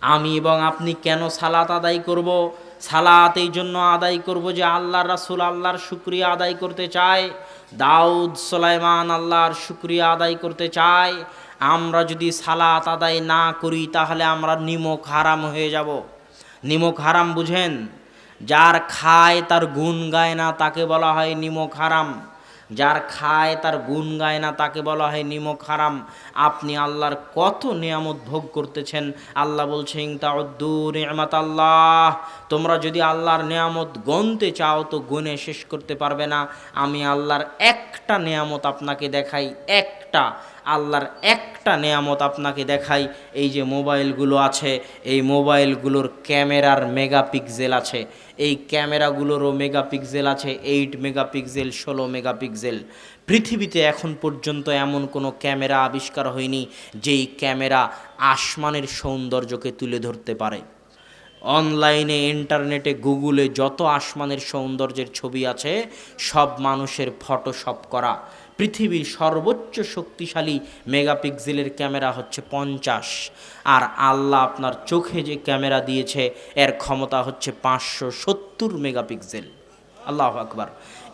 আমি এবং আপনি কেন সালাত আদায় করব? সালাত এই জন্য আদায় করব যে আল্লাহর রাসুল আল্লাহর শুক্রিয়া আদায় করতে চায়। দাউদ, সোলাইমান আল্লাহর শুক্রিয়া আদায় করতে চায়। আমরা যদি সালাত আদায় না করি, তাহলে আমরা নিমক হারাম হয়ে যাব। নিমক হারাম বুঝেন? যার খায় তার গুণ গায় না, তাকে বলা হয় নিমক হারাম। যার খায় তার গুণ গায় না তাকে বলা হয় নিমক হারাম। আপনি আল্লাহর কত নিয়ামত ভোগ করতেছেন? আল্লাহ বলছেন তাউদ্দু নিয়ামত আল্লাহ তোমরা যদি আল্লাহর নিয়ামত গনতে চাও তো গুনে শেষ করতে পারবে না। আমি আল্লাহর একটা নিয়ামত আপনাকে দেখাই, একটা। আল্লাহর একটা নেয়ামত আপনাকে দেখাই, এই যে মোবাইলগুলো আছে, এই মোবাইলগুলোর ক্যামেরার মেগাপিক্সেল আছে, এই ক্যামেরাগুলোরও মেগাপিক্সেল আছে এইট মেগাপিক্সেল, ষোলো মেগাপিক্সেল। পৃথিবীতে এখন পর্যন্ত এমন কোনো ক্যামেরা আবিষ্কার হয়নি, যেই ক্যামেরা আসমানের সৌন্দর্যকে তুলে ধরতে পারে। অনলাইনে, ইন্টারনেটে, গুগলে যত আসমানের সৌন্দর্যের ছবি আছে, সব মানুষের ফটোশপ করা। পৃথিবীর সর্বোচ্চ শক্তিশালী মেগাপিক্সেলের ক্যামেরা হচ্ছে পঞ্চাশ। আর আল্লাহ আপনার চোখে যে ক্যামেরা দিয়েছে, এর ক্ষমতা হচ্ছে পাঁচশো সত্তর মেগাপিক্সেল। আল্লাহ আকবার।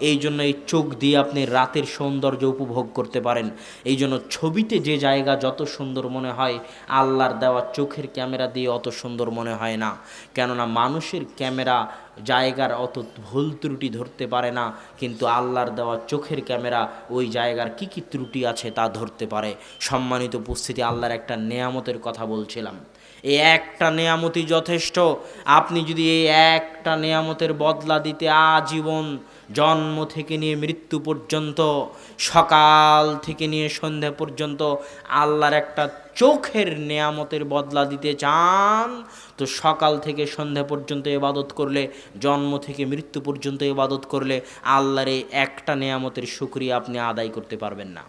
এই জন্য এই চোখ দিয়ে আপনি রাতের সৌন্দর্য উপভোগ করতে পারেন। এই জন্য ছবিতে যে জায়গা যত সুন্দর মনে হয়, আল্লাহর দেওয়া চোখের ক্যামেরা দিয়ে অত সুন্দর মনে হয় না। কেননা মানুষের ক্যামেরা জায়গার অত ভুল ত্রুটি ধরতে পারে না, কিন্তু আল্লাহর দেওয়া চোখের ক্যামেরা ওই জায়গার কি কি ত্রুটি আছে তা ধরতে পারে। সম্মানিত উপস্থিতি, আল্লাহর একটা নেয়ামতের কথা বলছিলাম। এই একটা নেয়ামতই যথেষ্ট। আপনি যদি এই একটা নেয়ামতের বদলা দিতে আজীবন জন্ম থেকে নিয়ে মৃত্যু পর্যন্ত, সকাল থেকে নিয়ে সন্ধ্যা পর্যন্ত আল্লাহর একটা চোখের নেয়ামতের বদলা দিতে চান, তো সকাল থেকে সন্ধ্যা পর্যন্ত ইবাদত করলে, জন্ম থেকে মৃত্যু পর্যন্ত ইবাদত করলে আল্লাহর এই একটা নেয়ামতের সুক্রিয়া আপনি আদায় করতে পারবেন না।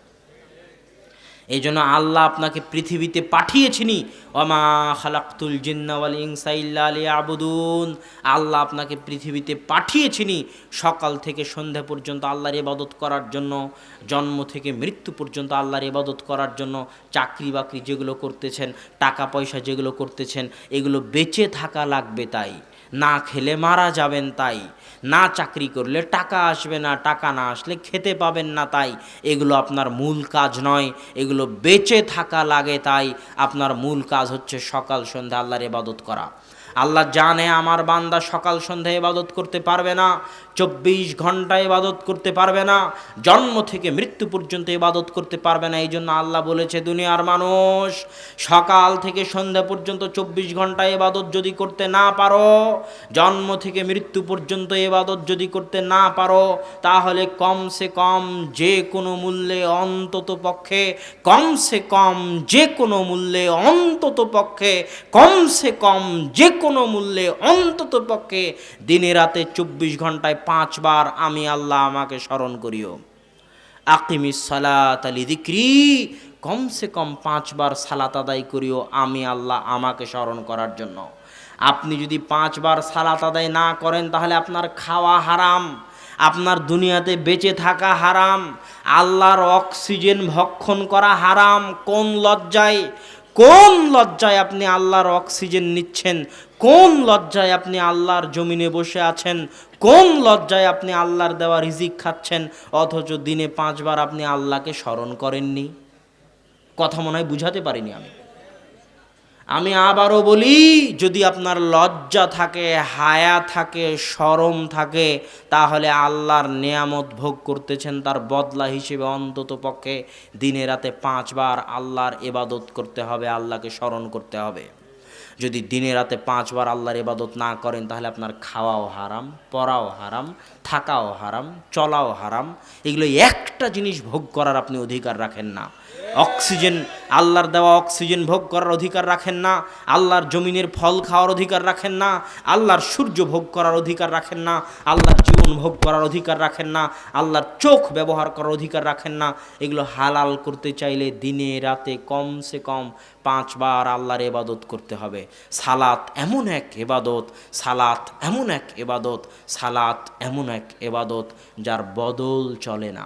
এই জন্য আল্লাহ আপনাকে পৃথিবীতে পাঠিয়েছিনি ওমা খালাক্তুল জিন্নাওয়াল ইনসাইল্লা আলী আবুদুন আল্লাহ আপনাকে পৃথিবীতে পাঠিয়েছিনি সকাল থেকে সন্ধ্যা পর্যন্ত আল্লাহর ইবাদত করার জন্য, জন্ম থেকে মৃত্যু পর্যন্ত আল্লাহর ইবাদত করার জন্য চাকরি বাকরি যেগুলো করতেছেন টাকা পয়সা যেগুলো করতেছেন, এগুলো বেঁচে থাকা লাগবে তাই। না খেলে মারা যাবেন তাই। না চাকরি করলে টাকা আসবে না, টাকা না আসলে খেতে পাবেন না তাই। এগুলো আপনার মূল কাজ নয়, এগুলো বেঁচে থাকা লাগে তাই। আপনার মূল কাজ হচ্ছে সকাল সন্ধ্যা আল্লাহর ইবাদত করা। আল্লাহ জানে আমার বান্দা সকাল সন্ধ্যা ইবাদত করতে পারবে না, চব্বিশ ঘণ্টা ইবাদত করতে পারবে না, জন্ম থেকে মৃত্যু পর্যন্ত ইবাদত করতে পারবে না এই জন্য আল্লাহ বলেছে, দুনিয়ার মানুষ সকাল থেকে সন্ধ্যা পর্যন্ত চব্বিশ ঘণ্টা ইবাদত যদি করতে না পারো, জন্ম থেকে মৃত্যু পর্যন্ত ইবাদত যদি করতে না পারো, তাহলে কমসে কম যে কোনো মূল্যে অন্তত পক্ষে, কমসে কম যে কোনো মূল্যে অন্তত পক্ষে, কমসে কম যে কোনো মূল্যে অন্তত পক্ষে দিনে রাতে চব্বিশ ঘন্টায় পাঁচবার আমি আল্লাহ আমাকে স্মরণ করিও। আকিমি সালাত আলি দিক্রি, কমসে কম পাঁচবার সালাত আদায় করিও আমি আল্লাহ আমাকে স্মরণ করার জন্য। আপনি যদি পাঁচবার সালাত আদায় না করেন তাহলে আপনার খাওয়া হারাম, আপনার দুনিয়াতে বেঁচে থাকা হারাম, আল্লাহর অক্সিজেন ভক্ষণ করা হারাম, কোন লজ্জায় কোন লজ্জায় আপনি আল্লাহর অক্সিজেন নিচ্ছেন? কোন লজ্জায় আপনি আল্লাহর জমিনে বসে আছেন? কোন লজ্জায় আপনি আল্লাহর দেওয়া রিজিক খাচ্ছেন? অথচ দিনে পাঁচবার আপনি আল্লাহকে স্মরণ করেননি। কথা মনে হয় বুঝাতে পারিনি আমি। আমি আবারও বলি, যদি আপনার লজ্জা থাকে, হায়া থাকে, সরম থাকে, তাহলে আল্লাহর নেয়ামত ভোগ করতেছেন তার বদলা হিসেবে অন্তত পক্ষে দিনে রাতে পাঁচবার আল্লাহর এবাদত করতে হবে, আল্লাহকে স্মরণ করতে হবে। যদি দিনে রাতে পাঁচবার আল্লাহর ইবাদত না করেন, তাহলে আপনার খাওয়াও হারাম, পড়াও হারাম, থাকাও হারাম, চলাও হারাম। এগুলো একটা জিনিস ভোগ করার আপনি অধিকার রাখেন না। অক্সিজেন, আল্লাহর দেওয়া অক্সিজেন ভোগ করার অধিকার রাখেন না, আল্লাহর জমিনের ফল খাওয়ার অধিকার রাখেন না, আল্লাহর সূর্য ভোগ করার অধিকার রাখেন না, আল্লাহর জীবন ভোগ করার অধিকার রাখেন না, আল্লাহর চোখ ব্যবহার করার অধিকার রাখেন না। এগুলো হালাল করতে চাইলে দিনে রাতে কমসে কম পাঁচবার আল্লাহর এবাদত করতে হবে। সালাত এমন এক এবাদত সালাত এমন এক এবাদত সালাত এমন এক এবাদত যার বদল চলে না।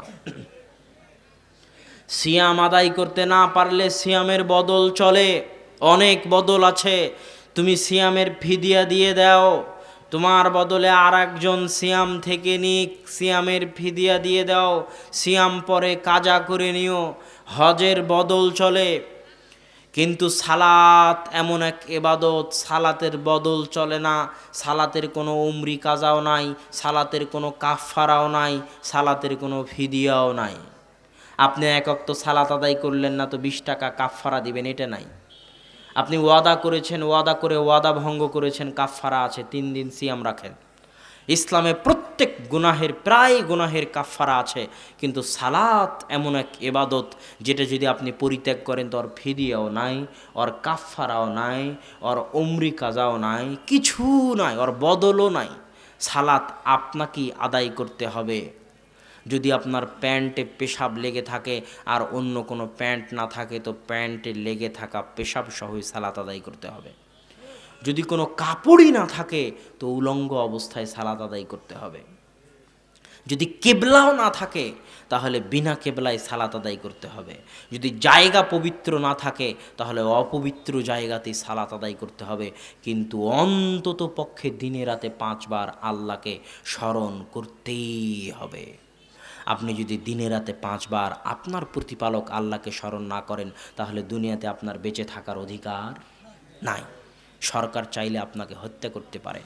সিয়াম আদায় করতে না পারলে সিয়ামের বদল চলে। অনেক বদল আছে। তুমি সিয়ামের ফিদিয়া দিয়ে দাও। তোমার বদলে আর একজন সিয়াম থেকে নিক, সিয়ামের ফিদিয়া দিয়ে দাও। সিয়াম পরে কাজা করে নিও। হজের বদল চলে। কিন্তু সালাত এমন এক এবাদত, সালাতের বদল চলে না। সালাতের কোনো উমরি কাজাও নাই, সালাতের কোনো কাফারাও নাই, সালাতের কোনো ফিদিয়াও নাই। আপনি এক অক্ত সালাত আদায় করলেন না তো বিশ টাকা কাফারা দিবেন, এটা নাই। আপনি ওয়াদা করেছেন, ওয়াদা করে ওয়াদা ভঙ্গ করেছেন, কাফফারা আছে, তিন দিন সিয়াম রাখেন। ইসলামে প্রত্যেক গুনাহের, প্রায় গুনাহের কাফারা আছে, কিন্তু সালাত এমন এক এবাদত যেটা যদি আপনি পরিত্যাগ করেন, তো ওর ফিদিয়াও নাই ওর কাফারাও নাই ওর অমরি কাজাও নাই, কিছু নাই ওর বদলও নাই। সালাত আপনাকেই আদায় করতে হবে। যদি আপনার প্যান্টে পেশাব লেগে থাকে আর অন্য কোনো প্যান্ট না থাকে, তো প্যান্টে লেগে থাকা পেশাব সহই সালাত আদায় করতে হবে। যদি কোনো কাপড়ই না থাকে, তো উলঙ্গ অবস্থায় সালাত আদায় করতে হবে। যদি কেবলাও না থাকে, তাহলে বিনা কেবলায় সালাত আদায় করতে হবে। যদি জায়গা পবিত্র না থাকে, তাহলে অপবিত্র জায়গাতেই সালাত আদায় করতে হবে। কিন্তু অন্তত পক্ষে দিনে রাতে পাঁচবার আল্লাহকে স্মরণ করতেই হবে। আপনি যদি দিনে রাতে পাঁচবার আপনার প্রতিপালক আল্লাহকে স্মরণ না করেন, তাহলে দুনিয়াতে আপনার বেঁচে থাকার অধিকার নাই। সরকার চাইলে আপনাকে হত্যা করতে পারে।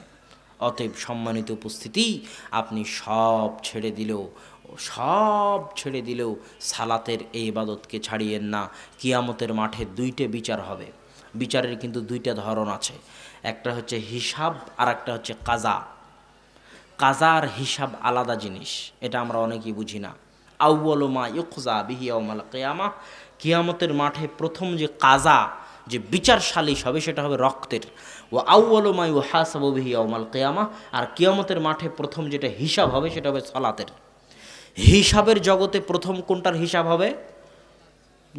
অতএব সম্মানিত উপস্থিতি, আপনি সব ছেড়ে দিলেও, সব ছেড়ে দিলেও সালাতের এই ইবাদতকে ছাড়িয়েন না। কিয়ামতের মাঠে দুইটে বিচার হবে। বিচারের কিন্তু দুইটা ধরন আছে। একটা হচ্ছে হিসাব আর একটা হচ্ছে কাজা। কাজার হিসাব আলাদা জিনিস, এটা আমরা অনেকেই বুঝি না। আউ্বলমা ইউকজা বিহিয়াউমাল কেয়ামা, কিয়ামতের মাঠে প্রথম যে কাজা, যে বিচার সালিশ হবে সেটা হবে রক্তের। ও আউ্বলমা ইউ হাসাবু বিহিয়াউমাল কেয়ামা, আর কিয়ামতের মাঠে প্রথম যেটা হিসাব হবে সেটা হবে সলাতের। হিসাবের জগতে প্রথম কোনটার হিসাব হবে?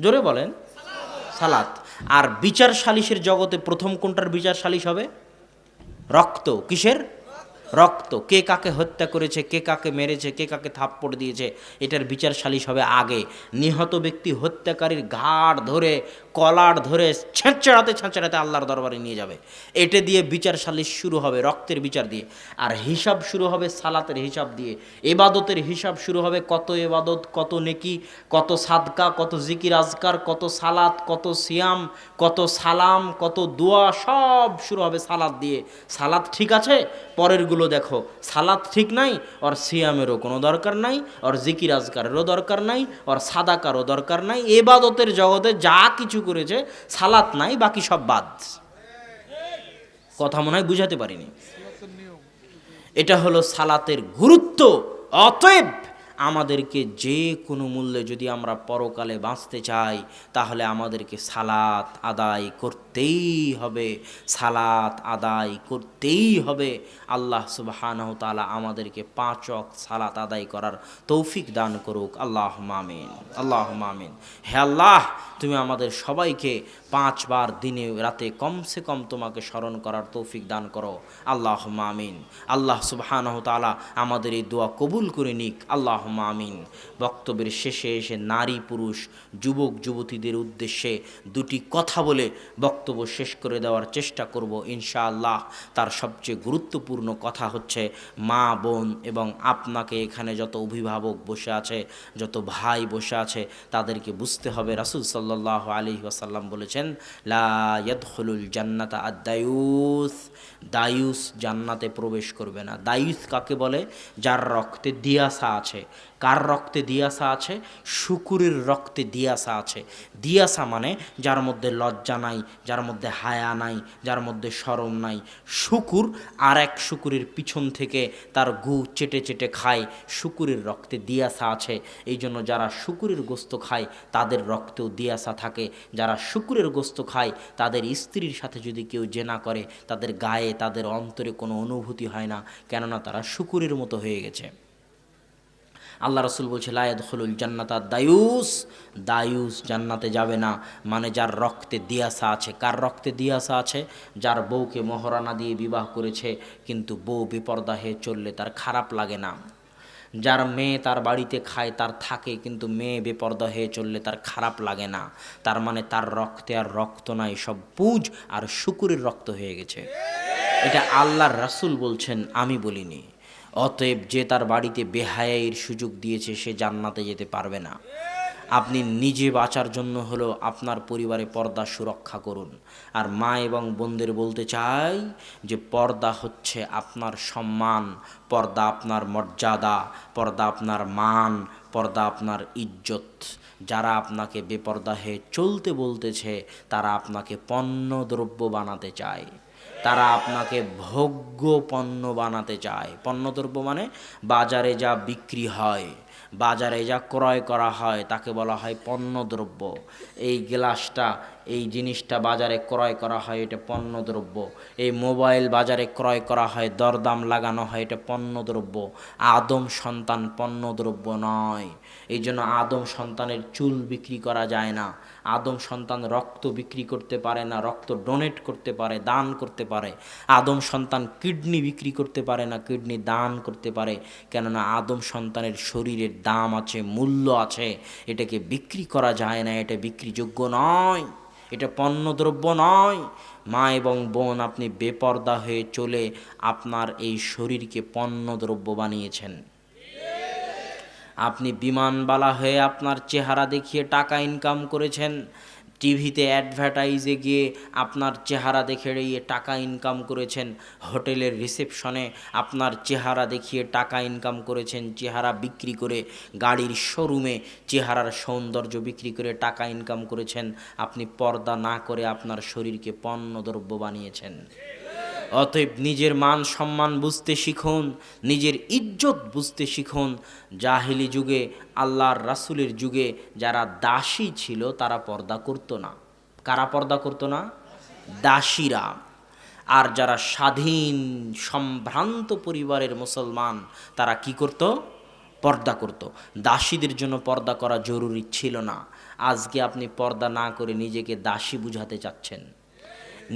জোরে বলেন। সালাত। আর বিচার সালিশের জগতে প্রথম কোনটার বিচার সালিশ হবে? রক্ত। কিসের? রক্ত, কে কাকে হত্যা করেছে, কে কাকে মেরেছে, কে কাকে থাপ্পড় দিয়েছে, এটার বিচার সালিশ হবে আগে। নিহত ব্যক্তি হত্যাকারীর ঘাড় ধরে কলার ধরে ছেঁচড়াতে ছেঁচড়াতে আল্লাহর দরবারে নিয়ে যাবে। এটে দিয়ে বিচার সালিশ শুরু হবে রক্তের বিচার দিয়ে। আর হিসাব শুরু হবে সালাতের হিসাব দিয়ে। এবাদতের হিসাব শুরু হবে কত এবাদত, কত নেকি, কত সাদকা, কত জিকির, আজকার, কত সালাত, কত সিয়াম, কত সালাম, কত দোয়া, সব শুরু হবে সালাদ দিয়ে। সালাদ ঠিক আছে, পরেরগুলো দেখো। সালাদ ঠিক নাই, ওর সিয়ামেরও কোনো দরকার নাই, ওর জিকির, আজকারেরও দরকার নাই, ওর সাদাকারও দরকার নাই। এবাদতের জগতে যা কিছু করেছে সালাত নাই বাকি সব বাদ। কথা মনে হয় বুঝাতে পারিনি। এটা হলো সালাতের গুরুত্ব। অতএব আমাদেরকে যে কোনো মূল্যে যদি আমরা পরকালে বাঁচতে চাই, তাহলে আমাদেরকে সালাত আদায় করতেই হবে। সালাত আদায় করতেই হবে। আল্লাহ সুবাহানহ তালা আমাদেরকে পাঁচক সালাত আদায় করার তৌফিক দান করুক। আল্লাহ মামিন আল্লাহ মামিন হে আল্লাহ, তুমি আমাদের সবাইকে পাঁচবার দিনে রাতে কমসে কম তোমাকে স্মরণ করার তৌফিক দান করো। আল্লাহ মামিন আল্লাহ সুবাহানহ তালা আমাদের এই দোয়া কবুল করে নিক। আল্লাহ মামিন বক্তব্যের শেষে এসে নারী, পুরুষ, যুবক, যুবতীদের উদ্দেশ্যে দুটি কথা বলে বক্তব্য শেষ করে দেওয়ার চেষ্টা করব ইনশাআল্লাহ। তার সবচেয়ে গুরুত্বপূর্ণ কথা হচ্ছে মা, বোন এবং আপনাকে এখানে যত অভিভাবক বসে আছে, যত ভাই বসে আছে, তাদেরকে বুঝতে হবে। রাসুল সাল্লাহ আলী ওয়াসাল্লাম বলেছেন, লা ইয়াদখুলুল জান্নাতা আদায়ুস দায়ুস জান্নাতে প্রবেশ করবে না। দায়ুস কাকে বলে? যার রক্তে দিয়াসা আছে। কার রক্তে দিয়াসা আছে? শুকুরের রক্তে দিয়াসা আছে। দিয়াসা মানে যার মধ্যে লজ্জা নাই, যার মধ্যে হায়া নাই, যার মধ্যে শরম নাই। শুকুর আর এক শুকুরের পিছন থেকে তার গু চেটে চেটে খায়, শুকুরের রক্তে দিয়াসা আছে। এই জন্য যারা শুকুরের গোস্ত খায়, তাদের রক্তেও দিয়াসা থাকে। যারা শুকুরের গোস্ত খায়, তাদের স্ত্রীর সাথে যদি কেউ জেনা করে, তাদের গায়ে, তাদের অন্তরে কোনো অনুভূতি হয় না। কেননা তারা শুকুরের মতো হয়ে গেছে। আল্লাহ রসুল বলছে লায়দ হলুল জান্নাতা দায়ুস। দায়ুস জান্নাতে যাবে না। মানে যার রক্তে দিয়াসা আছে। কার রক্তে দিয়াসা আছে? যার বউকে মহারানা দিয়ে বিবাহ করেছে, কিন্তু বউ বিপর্দা হয়ে চললে তার খারাপ লাগে না। যার মেয়ে তার বাড়িতে খায়, তার থাকে, কিন্তু মেয়ে বেপর্দা হয়ে চললে তার খারাপ লাগে না। তার মানে তার রক্তে আর রক্ত নাই, সব পুঁজ আর শুকুরের রক্ত হয়ে গেছে। এটা আল্লাহর রাসূল বলছেন, আমি বলিনি। অতএব যে তার বাড়িতে বেহায়ের সুযোগ দিয়েছে, সে জান্নাতে যেতে পারবে না। আপনি নিজে বাঁচার জন্য হলো আপনার পরিবারে পর্দা সুরক্ষা করুন। আর মা এবং বোনদের বলতে চাই যে, পর্দা হচ্ছে আপনার সম্মান, পর্দা আপনার মর্যাদা, পর্দা আপনার মান, পর্দা আপনার ইজ্জত। যারা আপনাকে বেপর্দা হয়ে চলতে বলতেছে, তারা আপনাকে পণ্য দ্রব্য বানাতে চায়। তারা আপনাকে ভোগ্য পণ্য বানাতে চায়। পণ্যদ্রব্য মানে বাজারে যা বিক্রি হয়, বাজারে যা ক্রয় করা হয়, তাকে বলা হয় পণ্যদ্রব্য। এই গ্লাসটা এই জিনিসটা বাজারে ক্রয় করা হয়, এটা পণ্যদ্রব্য। এই মোবাইল বাজারে ক্রয় করা হয়, দরদাম লাগানো হয়, এটা পণ্যদ্রব্য। আদম সন্তান পণ্যদ্রব্য নয়। এই জন্য আদম সন্তানের চুল বিক্রি করা যায় না। আদম সন্তান রক্ত বিক্রি করতে পারে না, রক্ত ডোনেট করতে পারে, দান করতে পারে। আদম সন্তান কিডনি বিক্রি করতে পারে না, কিডনি দান করতে পারে। কেননা আদম সন্তানের শরীরের দাম আছে, মূল্য আছে। এটাকে বিক্রি করা যায় না, এটা বিক্রিযোগ্য নয়। এটা পণ্যদ্রব্য নয়। মা এবং বোন, আপনি বেপর্দা হয়ে চলে আপনার এই শরীরকে পণ্যদ্রব্য বানিয়েছেন। আপনি বিমানবালা হয়ে আপনার চেহারা দেখিয়ে টাকা ইনকাম করেছেন। টিভিতে অ্যাডভার্টাইজে গিয়ে আপনার চেহারা দেখে টাকা ইনকাম করেছেন হোটেলের রিসেপশনে। আপনার চেহারা দেখিয়ে টাকা ইনকাম করেছেন, চেহারা বিক্রি করে গাড়ির শোরুমে, চেহারার সৌন্দর্য বিক্রি করে টাকা ইনকাম করেছেন। আপনি পর্দা না করে আপনার শরীরকে পণ্যদ্রব্য বানিয়েছেন। অতএব নিজের মান সম্মান বুঝতে শিখুন, নিজের ইজ্জত বুঝতে শিখুন। জাহিলি যুগে, আল্লাহর রাসুলের যুগে যারা দাসী ছিল, তারা পর্দা করতো না। কারা পর্দা করতো না? দাসীরা। আর যারা স্বাধীন, সম্ভ্রান্ত পরিবারের মুসলমান, তারা কি করত? পর্দা করত। দাসীদের জন্য পর্দা করা জরুরি ছিল না। আজকে আপনি পর্দা না করে নিজেকে দাসী বুঝাতে চাচ্ছেন।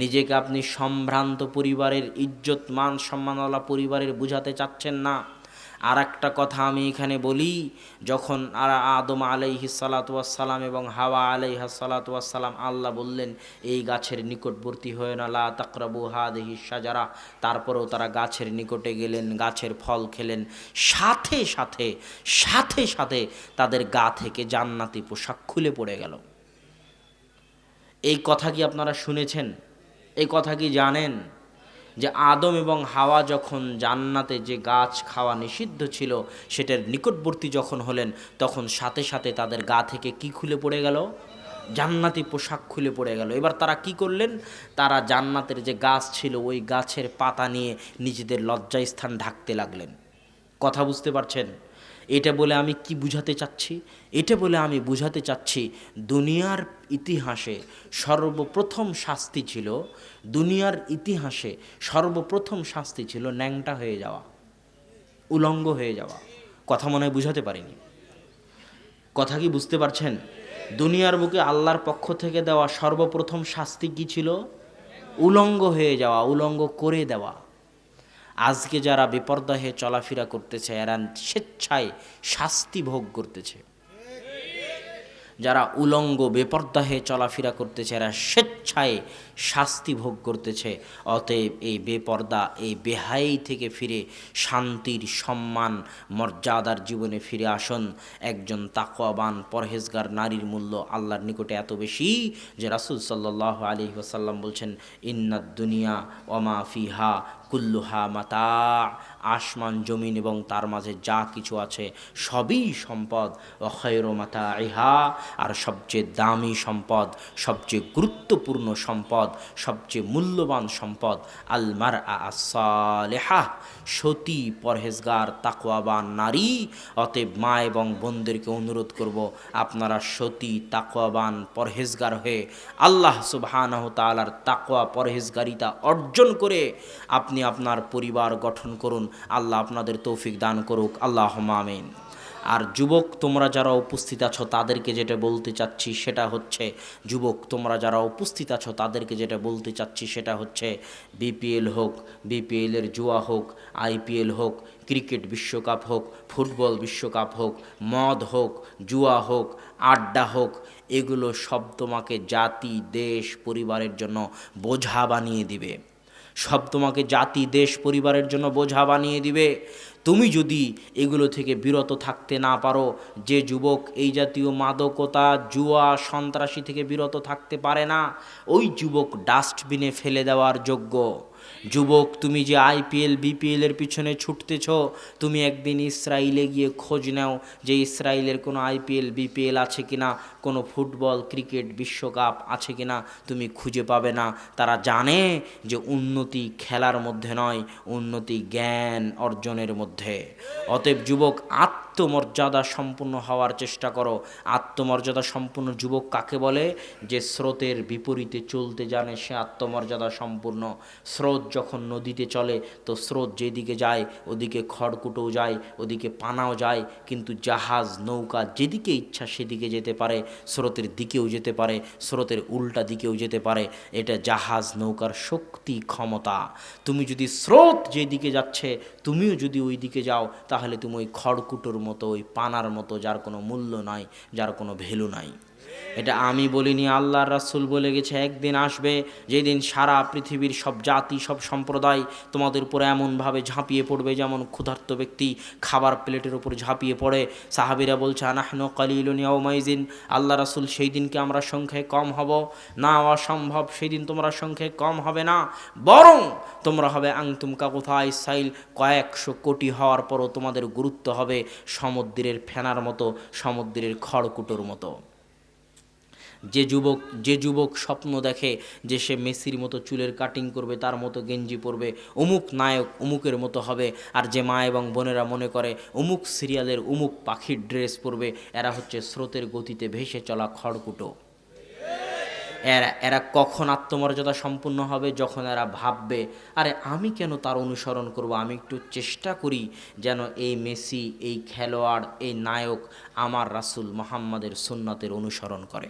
নিজেকে আপনি সম্ভ্রান্ত পরিবারের ইজ্জত, মান সম্মানওয়ালা পরিবারের বুঝাতে চাচ্ছেন না। আর একটা কথা আমি এখানে বলি, যখন আর আদম আলাইহি সালাতাম এবং হাওয়া আলাইহা সালাতাম আল্লাহ বললেন, এই গাছের নিকটবর্তী হয়ে না, লা তাকরাবু হাদেহি সাজারা তারপরেও তারা গাছের নিকটে গেলেন, গাছের ফল খেলেন। সাথে সাথে সাথে সাথে তাদের গা থেকে জান্নাতি পোশাক খুলে পড়ে গেল। এই কথা কি আপনারা শুনেছেন? এই কথা কি জানেন? যে আদম এবং হাওয়া যখন জান্নাতে যে গাছ খাওয়া নিষিদ্ধ ছিল, সেটার নিকটবর্তী যখন হলেন, তখন সাথে সাথে তাদের গা থেকে কি খুলে পড়ে গেল? জান্নাতি পোশাক খুলে পড়ে গেল। এবার তারা কি করলেন? তারা জান্নাতের যে গাছ ছিল, ওই গাছের পাতা নিয়ে নিজেদের লজ্জাস্থান ঢাকতে লাগলেন। কথা বুঝতে পারছেন? এটা বলে আমি কি বুঝাতে চাচ্ছি? এটা বলে আমি বুঝাতে চাচ্ছি, দুনিয়ার ইতিহাসে সর্বপ্রথম শাস্তি ছিল, দুনিয়ার ইতিহাসে সর্বপ্রথম শাস্তি ছিল ন্যাংটা হয়ে যাওয়া, উলঙ্গ হয়ে যাওয়া। কথা মনে হয় বুঝাতে পারিনি। কথা কি বুঝতে পারছেন? দুনিয়ার বুকে আল্লাহর পক্ষ থেকে দেওয়া সর্বপ্রথম শাস্তি কি ছিল? উলঙ্গ হয়ে যাওয়া, উলঙ্গ করে দেওয়া। আজকে যারা বিপর্দা হয়ে চলাফেরা করতেছে, এরা স্বেচ্ছায় শাস্তি ভোগ করতেছে। যারা উলঙ্গ বেপর্দা হয়ে চলাফেরা করতেছে, এরা স্বেচ্ছায় শাস্তি ভোগ করতেছে। অতএব এই বেপর্দা, এই বেহাই থেকে ফিরে শান্তির সম্মান, মর্যাদার জীবনে ফিরে আসুন। একজন তাকওয়াবান, পরহেজগার নারীর মূল্য আল্লাহর নিকটে এত বেশি যে রাসুল সাল্লাহ আলী ওসাল্লাম বলছেন ইন্নাদ দুনিয়া ওমা ফিহা কুল্লুহা মাতা, আসমান, জমিন এবং তার মাঝে যা কিছু আছে সবই সম্পদ অক্ষয়ের মাতা ইহা আর সবচেয়ে দামি সম্পদ, সবচেয়ে গুরুত্বপূর্ণ সম্পদ, সবচেয়ে মূল্যবান সম্পদ আলমার আসালেহা সতী পরহেজগার, তাকওয়াবান নারী, অতএব মা এবং বোনদেরকে অনুরোধ করব আপনারা সতী, তাকওয়াবান পরহেজগার হয়ে আল্লাহ সুবহানাহ তালার তাকওয়া পরহেজগারিতা অর্জন করে আপনি আপনার পরিবার গঠন করুন। আল্লাহ আপনাদের তৌফিক দান করুক। আল্লাহ আমিন। আর যুবক, তোমরা যারা উপস্থিত আছো, তাদেরকে যেটা বলতে চাচ্ছি সেটা হচ্ছে, যুবক, তোমরা যারা উপস্থিত আছো, তাদেরকে যেটা বলতে চাচ্ছি সেটা হচ্ছে, বিপিএল হোক বিপিএলের জুয়া হোক, আইপিএল হোক, ক্রিকেট বিশ্বকাপ হোক, ফুটবল বিশ্বকাপ হোক, মদ হোক, জুয়া হোক, আড্ডা হোক, এগুলো সব তোমাকে জাতি, দেশ, পরিবারের জন্য বোঝা বানিয়ে দিবে। সব তোমাকে জাতি, দেশ, পরিবারের জন্য বোঝা বানিয়ে দিবে। তুমি যদি এগুলো থেকে বিরত থাকতে না পারো, যে যুবক, এই জাতীয় মাদকতা, জুয়া, সন্ত্রাসী থেকে বিরত থাকতে পারে না, ওই যুবক ডাস্টবিনে ফেলে দেওয়ার যোগ্য। যুবক, তুমি যে আইপিএল, বিপিএল এর পিছনে ছুটতেছ, তুমি একদিন ইসরায়েলে গিয়ে খোঁজ নাও যে ইসরায়েলের কোনো আইপিএল, বিপিএল আছে কিনা, কোনো ফুটবল, ক্রিকেট, বিশ্বকাপ আছে কিনা, তুমি খুঁজে পাবে না। তারা জানে যে উন্নতি খেলার মধ্যে নয়, উন্নতি জ্ঞান অর্জনের মধ্যে। অতএব যুবক আত্মমর্যাদা সম্পূর্ণ হওয়ার চেষ্টা করো। আত্মমর্যাদা সম্পূর্ণ যুবক কাকে বলে? যে স্রোতের বিপরীতে চলতে জানে, সে আত্মমর্যাদা সম্পূর্ণ। স্রোত যখন নদীতে চলে, তো স্রোত যেদিকে যায়, ওদিকে খড়কুটোও যায়, ওদিকে পানাও যায়, কিন্তু জাহাজ, নৌকা, যেদিকে ইচ্ছা সেদিকে যেতে পারে। স্রোতের দিকেও যেতে পারে, স্রোতের উল্টা দিকেও যেতে পারে। এটা জাহাজ, নৌকার শক্তি, ক্ষমতা। তুমি যদি স্রোত যেদিকে যাচ্ছে, তুমিও যদি ওই দিকে যাও, তাহলে তুমি ওই খড়কুটোর মতো ওই পানার মতো যার কোনো মূল্য নাই যার কোনো ভ্যালু নাই। এটা আমি বলিনি, আল্লাহর রাসুল বলে গেছে, একদিন আসবে যেদিন সারা পৃথিবীর সব জাতি, সব সম্প্রদায় তোমাদের উপর এমনভাবে ঝাঁপিয়ে পড়বে যেমন ক্ষুধার্ত ব্যক্তি খাবার প্লেটের উপর ঝাঁপিয়ে পড়ে। সাহাবিরা বলছে, আনাহন কালিলুন ইয়াউমাইজিন আল্লাহ রাসূল সেই দিনকে আমরা সংখ্যায় কম হব? না, অসম্ভব সেই দিন তোমরা সংখ্যায় কম হবে না, বরং তোমরা হবে আংতুম কাকুথাই সাইল কয়েকশো কোটি হওয়ার পরও তোমাদের গুরুত্ব হবে সমুদ্রের ফেনার মতো, সমুদ্রের খড়কুটোর মতো। যে যুবক যে যুবক স্বপ্ন দেখে যে সে মেসির মতো চুলের কাটিং করবে, তার মতো গেঞ্জি পরবে, অমুক নায়ক অমুকের মতো হবে। আর যে মা এবং বোনেরা মনে করে, অমুক সিরিয়ালের অমুক পাখির ড্রেস পরবে, এরা হচ্ছে স্রোতের গতিতে ভেসে চলা খড়কুটো। এরা এরা কখন আত্মমর্যাদা সম্পূর্ণ হবে যখন এরা ভাববে, আরে আমি কেন তার অনুসরণ করব? আমি একটু চেষ্টা করি যেন এই মেসি, এই খেলোয়াড়, এই নায়ক আমার রাসূল মোহাম্মদের সুন্নাতের অনুসরণ করে।